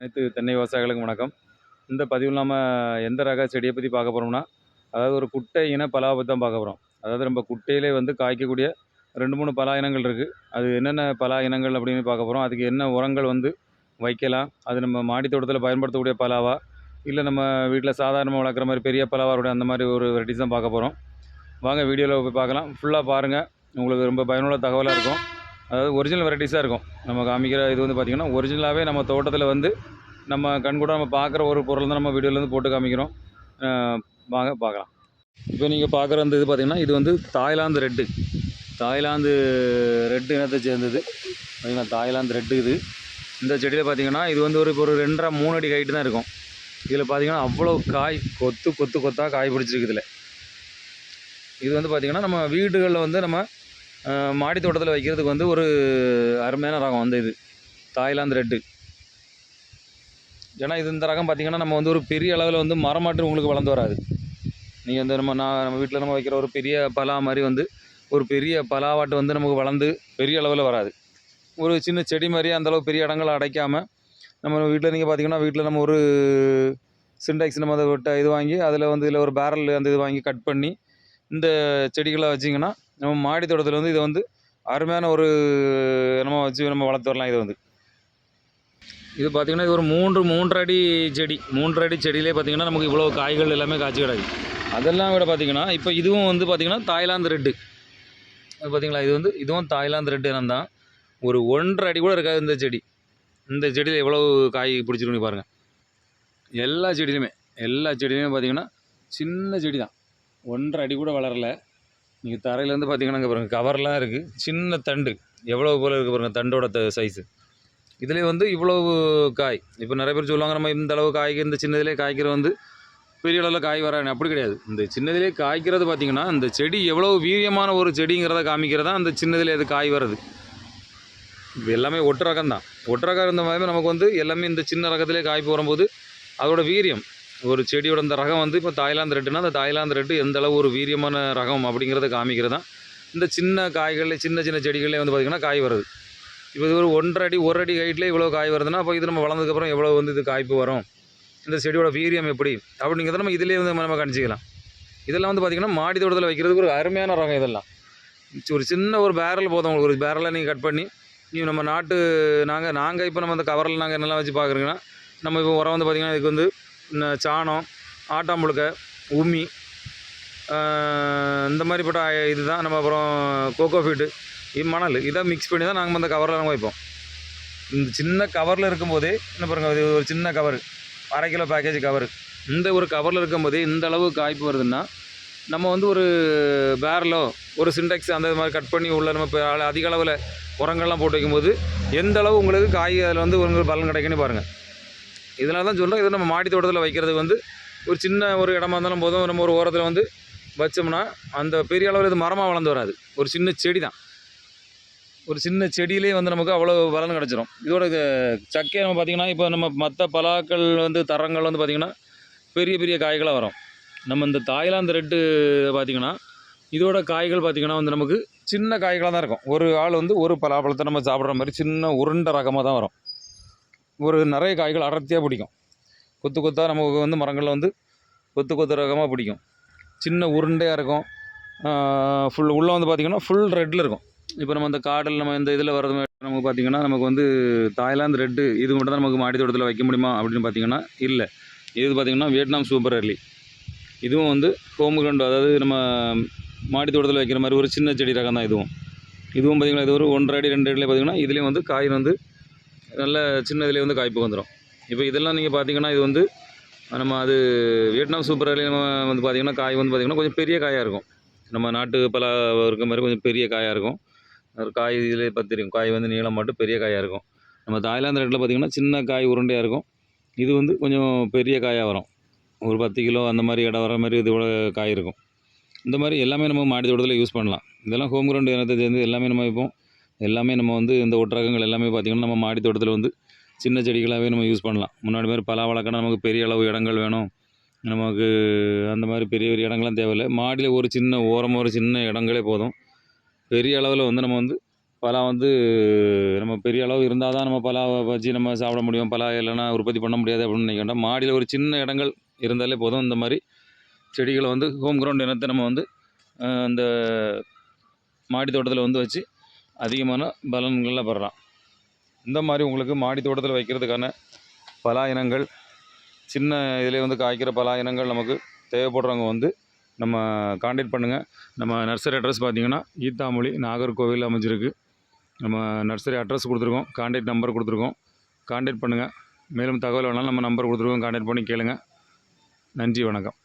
அனைத்து தென்னை விவசாயிகளுக்கும் வணக்கம். இந்த பதிவில் இல்லாமல் எந்த ரக செடியை பற்றி பார்க்க போகிறோம்னா அதாவது ஒரு குட்டை இன பலாவை பற்றி தான் பார்க்க போகிறோம் அதாவது நம்ம குட்டையிலே வந்து காய்க்கக்கூடிய ரெண்டு மூணு பலா இனங்கள் இருக்குது அது என்னென்ன பலா இனங்கள் அப்படின்னு பார்க்க போகிறோம் அதுக்கு என்ன உரங்கள் வந்து வைக்கலாம் அது நம்ம மாடி தோட்டத்தில் பயன்படுத்தக்கூடிய பலாவா இல்லை நம்ம வீட்டில் சாதாரணமாக வளர்க்குற மாதிரி பெரிய பலாவாருடைய அந்த மாதிரி ஒரு வெரைட்டிஸ் தான் பார்க்க போகிறோம் வாங்க வீடியோவில் போய் பார்க்கலாம். ஃபுல்லாக பாருங்கள் உங்களுக்கு ரொம்ப பயனுள்ள தகவலாக இருக்கும். அதாவது ஒரிஜினல் வெரைட்டிஸாக இருக்கும். நம்ம காமிக்கிற இது வந்து பார்த்திங்கன்னா ஒரிஜினலாகவே நம்ம தோட்டத்தில் வந்து நம்ம கண் கூட நம்ம பார்க்குற ஒரு பொருள் தான் நம்ம வீடியோலேருந்து போட்டு காமிக்கிறோம். வாங்க பார்க்கலாம் இப்போ நீங்கள் பார்க்குற அந்த இது பார்த்திங்கன்னா இது வந்து தாய்லாந்து ரெட்டு. தாய்லாந்து ரெட்டு இனத்தை சேர்ந்தது. பார்த்திங்கன்னா தாய்லாந்து ரெட்டு இது. இந்த செடியில் பார்த்தீங்கன்னா இது வந்து ஒரு இப்போ ஒரு ரெண்டரை மூணு அடி ஹைட்டு தான் இருக்கும். இதில் பார்த்தீங்கன்னா அவ்வளோ காய் கொத்து கொத்து கொத்தாக காய் பிடிச்சிருக்கு இதில் இது வந்து பார்த்திங்கன்னா நம்ம வீடுகளில் வந்து நம்ம மாடி தோட்டத்தில் வைக்கிறதுக்கு வந்து ஒரு அருமையான ரகம் வந்து இது. Thailand red. ஏன்னா இது இந்த ரகம் பார்த்திங்கன்னா நம்ம வந்து ஒரு பெரிய அளவில் வந்து மரமாட்டு உங்களுக்கு வளர்ந்து வராது. நீங்கள் வந்து நம்ம நான் நம்ம வீட்டில் நம்ம வைக்கிற ஒரு பெரிய பலா மாதிரி வந்து ஒரு பெரிய பலாவாட்டு வந்து நமக்கு வளர்ந்து பெரிய அளவில் வராது. ஒரு சின்ன செடி மாதிரி அந்தளவு பெரிய இடங்களை அடைக்காமல் நம்ம வீட்டில் நீங்கள் பார்த்தீங்கன்னா வீட்டில் நம்ம ஒரு சின்டாக்ஸ் நம்ம அதை விட்ட இது வாங்கி அதில் வந்து இதில் ஒரு பேரல் அந்த இது வாங்கி கட் பண்ணி இந்த செடிகளை வச்சிங்கன்னா நம்ம மாடி தோட்டத்தில் வந்து இதை வந்து அருமையான ஒரு நம்ம வச்சு நம்ம வளர்த்து வரலாம் இது வந்து. இது பார்த்திங்கன்னா இது ஒரு மூன்று மூன்று அடி செடி. மூன்று அடி செடியிலே பார்த்திங்கன்னா நமக்கு இவ்வளோ காய்கள் எல்லாமே காய்ச்சி கிடையாது அதெல்லாம் விட பார்த்திங்கன்னா இப்போ இதுவும் வந்து பார்த்திங்கன்னா தாய்லாந்து ரெட்டு. அது பார்த்திங்களா இது வந்து இதுவும் தாய்லாந்து ரெட்டு இனம் தான். ஒரு ஒன்றரை அடி கூட இருக்காது இந்த செடி. இந்த செடியில் எவ்வளோ காய் பிடிச்சிருக்குன்னு பாருங்கள் எல்லா செடியிலுமே எல்லா செடியிலுமே பார்த்திங்கன்னா சின்ன செடி தான் ஒன்றரை அடி கூட வளரல. நீங்கள் தரையிலேருந்து பார்த்தீங்கன்னா இங்கே பாருங்கள் கவர்லாம் இருக்குது சின்ன தண்டு. எவ்வளோ போல் இருக்குது பாருங்கள் தண்டோட த சைஸு இதுலேயே வந்து இவ்வளவு காய். இப்போ நிறைய பேர் சொல்லுவாங்க நம்ம இந்த அளவு காய்க்கு இந்த சின்னதிலே காய்க்கிற வந்து பெரிய அளவில் காய் வரானே அப்படி கிடையாது. இந்த சின்னதிலே காய்க்கிறது பார்த்தீங்கன்னா இந்த செடி எவ்வளோ வீரியமான ஒரு செடிங்கிறத காமிக்கிறதா அந்த சின்னதிலே அது காய் வருது இப்போ எல்லாமே ஒட்டு ரகம் தான் ஒட்டு ரகம் இருந்த மாதிரி நமக்கு வந்து எல்லாமே இந்த சின்ன ரகத்திலே காய் போகும்போது அதோட வீரியம் ஒரு செடியோட இந்த ரகம் வந்து இப்போ தாய்லாந்து ரெட்டுனா அந்த தாய்லாந்து ரெட்டு எந்த அளவு ஒரு வீரியமான ரகம் அப்படிங்கிறத காமிக்கிறது? தான் இந்த சின்ன காய்களில் சின்ன சின்ன செடிகள்லேயே வந்து பார்த்திங்கன்னா காய் வருது. இப்போ இது ஒரு ஒன்றரை அடி ஒரு அடி ஹைட்லேயே இவ்வளோ காய் வருதுன்னா அப்போ இது நம்ம வளர்ந்ததுக்கப்புறம் எவ்வளோ வந்து இது காய்ப்பு வரும்? இந்த செடியோட வீரியம் எப்படி? அப்படிங்கிறத நம்ம இதிலே வந்து நம்ம கணிச்சிக்கலாம் இதெல்லாம் வந்து பார்த்திங்கன்னா மாடி தோட்டத்தில் வைக்கிறதுக்கு ஒரு அருமையான ரகம் இதெல்லாம். ஒரு சின்ன ஒரு பேரல் போதும் உங்களுக்கு. ஒரு பேரலை நீங்கள் கட் பண்ணி நீ நம்ம நாட்டு நாங்கள் நாங்கள் இப்போ நம்ம அந்த கவரில் நாங்கள் என்னெல்லாம் வச்சு பார்க்குறீங்கன்னா நம்ம இப்போ உரம் வந்து பார்த்திங்கன்னா இதுக்கு வந்து சாணம் ஆட்டாம்புழுக்கை உமி இந்த மாதிரிப்பட்ட இது தான் நம்ம அப்புறம் கோகோ ஃபீட்டு மணல். இதை மிக்ஸ் பண்ணி தான் நாங்கள் அந்த கவரில் நாங்கள் வைப்போம். இந்த சின்ன கவரில் இருக்கும்போதே என்ன பாருங்கள் இது ஒரு சின்ன கவர் அரை கிலோ பேக்கேஜ் கவர் இந்த ஒரு கவரில் இருக்கும்போதே இந்த அளவு காய்ப்பு வருதுன்னா நம்ம வந்து ஒரு பேரலோ ஒரு சின்டெக்ஸ் அந்த மாதிரி கட் பண்ணி உள்ள நம்ம இப்போ அதிக அளவில் உரங்கள்லாம் போட்டு வைக்கும்போது எந்த அளவு உங்களுக்கு காய் அதில் வந்து உங்களுக்கு பலன் கிடைக்குன்னு பாருங்கள் இதனால தான் சொல்கிறோம் இது நம்ம மாடி தோட்டத்தில் வைக்கிறது வந்து ஒரு சின்ன ஒரு இடமா இருந்தாலும் போதும். நம்ம ஒரு ஓரத்தில் வந்து வச்சோம்னா அந்த பெரிய அளவில் இது மரமாக வளர்ந்து வராது. ஒரு சின்ன செடி தான் ஒரு சின்ன செடியிலே வந்து நமக்கு அவ்வளோ பலன் கிடச்சிரும். இதோட சக்கையை நம்ம பார்த்திங்கன்னா இப்போ நம்ம மற்ற பலாக்கள் வந்து தரங்கள் வந்து பார்த்திங்கன்னா பெரிய பெரிய காய்களாக வரும். நம்ம இந்த தாய்லாந்து ரெட்டு பார்த்திங்கன்னா இதோட காய்கள் பார்த்திங்கன்னா வந்து நமக்கு சின்ன காய்களாக தான் இருக்கும். ஒரு ஆள் வந்து ஒரு பலாப்பழத்தை நம்ம சாப்பிட்ற மாதிரி சின்ன உருண்டை ரகமாக தான் வரும். ஒரு நிறைய காய்கள் அடர்த்தியாக பிடிக்கும். கொத்து கொத்தாக நமக்கு வந்து மரங்களில் வந்து கொத்து கொத்து ரகமாக பிடிக்கும். சின்ன உருண்டையாக இருக்கும். ஃபுல் உள்ளே வந்து பார்த்திங்கன்னா ஃபுல் ரெட்டில் இருக்கும். இப்போ நம்ம இந்த காடில் நம்ம இந்த இதில் வர்றது நமக்கு பார்த்திங்கன்னா நமக்கு வந்து தாய்லாந்து ரெட்டு இது மட்டும் தான் நமக்கு மாடி தோட்டத்தில் வைக்க முடியுமா அப்படின்னு பார்த்திங்கன்னா இல்லை. இது பார்த்திங்கன்னா வியட்நாம் சூப்பர் அர்லி இதுவும் வந்து கோமுகண்டு அதாவது நம்ம மாடி தோட்டத்தில் வைக்கிற மாதிரி ஒரு சின்ன செடி ரகம் தான் இதுவும். இதுவும் பார்த்திங்கன்னா இது ஒரு ஒன்றரை அடி ரெண்டு அடியில் பார்த்திங்கன்னா இதுலேயும் வந்து காய் வந்து நல்ல சின்னதுலேயே வந்து காய்ப்பு வந்துடும் இப்போ இதெல்லாம் நீங்கள் பார்த்தீங்கன்னா இது வந்து நம்ம அது வியட்நாம் சூப்பர் அர்லி நம்ம வந்து பார்த்திங்கன்னா காய் வந்து பார்த்திங்கன்னா கொஞ்சம் பெரிய காயாக இருக்கும். நம்ம நாட்டு பலா இருக்க மாதிரி கொஞ்சம் பெரிய காயாக இருக்கும். ஒரு காய் இதில் பத்திரிக்கும். காய் வந்து நீளம் மட்டும் பெரிய காயாக இருக்கும். நம்ம தாய்லாந்து ரெட்டில் பார்த்திங்கன்னா சின்ன காய் உருண்டையாக இருக்கும். இது வந்து கொஞ்சம் பெரிய காயாக வரும். ஒரு பத்து கிலோ அந்த மாதிரி இடம் வர மாதிரி இதோட காய் இருக்கும். இந்த மாதிரி எல்லாமே நம்ம மாடி தோட்டத்தில் யூஸ் பண்ணலாம். இதெல்லாம் ஹோம் கிரவுண்ட் இனத்தை சேர்ந்து எல்லாமே நம்ம வைப்போம் எல்லாமே நம்ம வந்து இந்த ஒட்டரகங்கள் எல்லாமே பார்த்திங்கன்னா நம்ம மாடி தோட்டத்தில் வந்து சின்ன செடிகளாகவே நம்ம யூஸ் பண்ணலாம். முன்னாடி மாதிரி பலா வளர்க்கணும் நமக்கு பெரிய அளவு இடங்கள் வேணும். நமக்கு அந்த மாதிரி பெரிய பெரிய இடங்கள்லாம் தேவையில்லை. மாடியில் ஒரு சின்ன ஓரமாக ஒரு சின்ன இடங்களே போதும். பெரிய அளவில் வந்து நம்ம வந்து பலா வந்து நம்ம பெரிய அளவு இருந்தால் தான் நம்ம பலா வச்சு நம்ம சாப்பிட முடியும். பலா இல்லைன்னா உற்பத்தி பண்ண முடியாது அப்படின்னு நினைக்க மாடியில் ஒரு சின்ன இடங்கள் இருந்தாலே போதும். இந்த மாதிரி செடிகளை வந்து ஹோம் கிரவுண்ட் இனத்தை நம்ம வந்து அந்த மாடி தோட்டத்தில் வந்து வச்சு அதிகமான பலன்களை பெறலாம் இந்த மாதிரி உங்களுக்கு மாடி தோட்டத்தில் வைக்கிறதுக்கான பலா இனங்கள் சின்ன இதிலே வந்து காய்க்கிற பலா இனங்கள் நமக்கு தேவைப்படுறவங்க வந்து நம்ம காண்டாக்ட் பண்ணுங்கள் நம்ம நர்சரி அட்ரஸ் பார்த்திங்கன்னா ஈத்தாமொழி நாகர்கோவில் அமைஞ்சிருக்கு. நம்ம நர்சரி அட்ரஸ் கொடுத்துருக்கோம் காண்டாக்ட் நம்பர் கொடுத்துருக்கோம். காண்டாக்ட் பண்ணுங்கள் மேலும் தகவல் வேணாலும் நம்ம நம்பர் கொடுத்துருக்கோம் காண்டாக்ட் பண்ணி கேளுங்கள் நன்றி வணக்கம்.